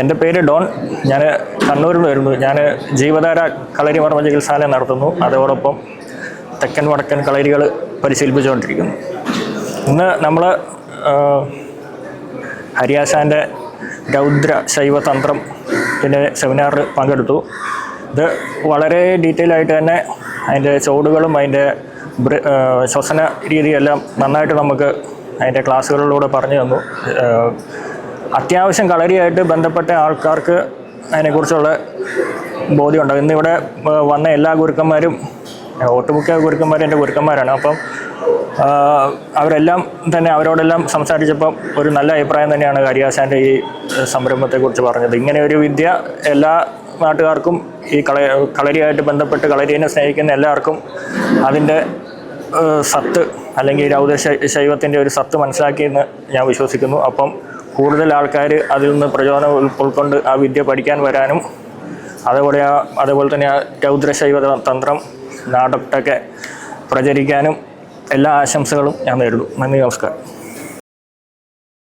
എന്റെ പേര് ഡോൺ. ഞാൻ കണ്ണൂരിൽ നിന്ന് വരുന്നു. ഞാൻ ജീവധാര കളരിമർമ്മ ചികിത്സാലയം നടത്തുന്നു. അതോടൊപ്പം തെക്കൻ വടക്കൻ കളരികൾ പരിശീലിപ്പിച്ചുകൊണ്ടിരിക്കുന്നു. ഇന്ന് നമ്മൾ ഹരിയാശാന്റെ രൗദ്ര ശൈവതന്ത്രം പിന്നെ സെമിനാറിൽ പങ്കെടുത്തു. ഇത് വളരെ ഡീറ്റെയിൽ ആയിട്ട് തന്നെ അതിന്റെ ചുവടുകളും അതിന്റെ ശ്വസന രീതിയെല്ലാം നന്നായിട്ട് നമുക്ക് അതിന്റെ ക്ലാസ്സുകളിലൂടെ പറഞ്ഞു തന്നു. അത്യാവശ്യം കളരിയായിട്ട് ബന്ധപ്പെട്ട ആൾക്കാർക്ക് അതിനെക്കുറിച്ചുള്ള ബോധ്യമുണ്ട് ഇന്നിവിടെ വന്ന എല്ലാ ഗുരുക്കന്മാരും ഒട്ടുമുക്ക ഗുരുക്കന്മാരും എന്റെ ഗുരുക്കന്മാരാണ്. അപ്പം അവരെല്ലാം തന്നെ അവരോടെല്ലാം സംസാരിച്ചപ്പം ഒരു നല്ല അഭിപ്രായം തന്നെയാണ് കരിയാസാന്റെ ഈ സംരംഭത്തെക്കുറിച്ച് പറഞ്ഞത്. ഇങ്ങനെ ഒരു വിദ്യ എല്ലാ നാട്ടുകാർക്കും ഈ കള കളരിയായിട്ട് ബന്ധപ്പെട്ട് കളരിയെ സ്നേഹിക്കുന്ന എല്ലാവർക്കും അതിന്റെ സത്ത് അല്ലെങ്കിൽ രൗദ്ര ശൈവത്തിന്റെ ഒരു സത്ത് മനസ്സിലാക്കിയെന്ന് ഞാൻ വിശ്വസിക്കുന്നു. അപ്പം കൂടുതൽ ആൾക്കാർ അതിൽ നിന്ന് പ്രചോദനം ഉൾക്കൊണ്ട് ആ വിദ്യ പഠിക്കാൻ വരാനും അതേപോലെ ആ അതേപോലെ തന്നെ ആ രൗദ്രശൈവ തന്ത്രം നാടൊട്ടൊക്കെ പ്രചരിക്കാനും എല്ലാ ആശംസകളും ഞാൻ നേരിടും നന്ദി നമസ്കാരം.